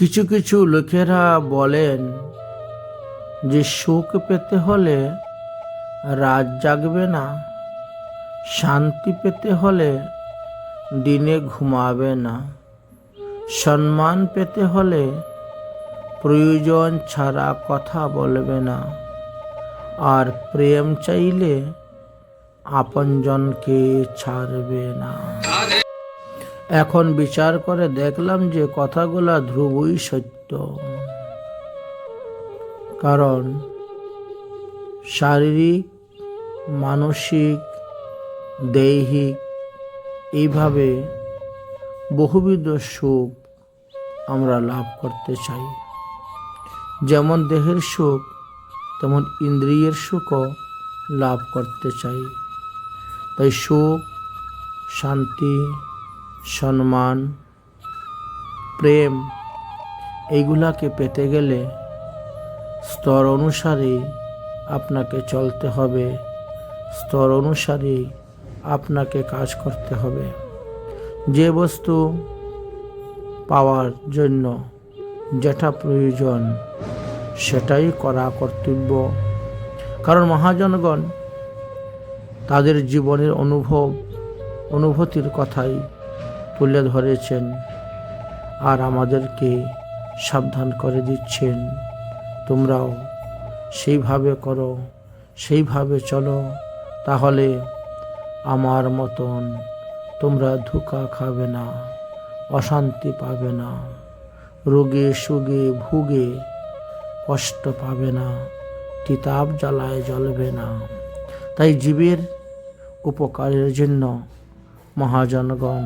কিছু কিছু লোকেরা বলেন যে সুখ পেতে হলে রাত জাগবে না, শান্তি পেতে হলে দিনে ঘুমাবে না। সম্মান পেতে হলে প্রয়োজন ছাড়া কথা বলবে না। আর প্রেম চাইলে আপনজনকে ছাড়বে না। এখন বিচার করে দেখলাম যে কথাগুলা ধ্রুবই সত্য। কারণ শারীরিক, মানসিক, দৈহিক এইভাবে বহুবিধ সুখ আমরা লাভ করতে চাই। যেমন দেহের সুখ, তেমন ইন্দ্রিয়ের সুখও লাভ করতে চাই। তাই সুখ, শান্তি সম্মান, প্রেম এইগুলাকে পেতে গেলে স্তর অনুসারে আপনাকে চলতে হবে। স্তর অনুসারে আপনাকে কাজ করতে হবে। যে বস্তু পাওয়ার জন্য যেটা প্রয়োজন সেটাই করা কর্তব্য। কারণ মহাজনগণ তাদের জীবনের অনুভব, অনুভূতির কথাই তুলে ধরেছেন আর আমাদেরকে সাবধান করে দিচ্ছেন। তোমরাও সেইভাবে করো, সেইভাবে চলো, তাহলে আমার মতন তোমরা ধোকা খাবে না, অশান্তি পাবে না, রোগে সুগে ভুগে কষ্ট পাবে না, তিতাব জ্বালায় জ্বলবে না। তাই জীবের উপকারের জন্য মহাজনগণ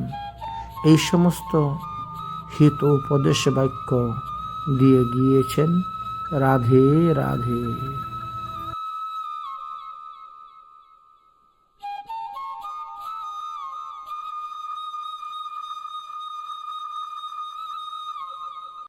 এই সমস্ত হিত উপদেশ বাক্য দিয়ে গিয়েছেন রাধে রাধে।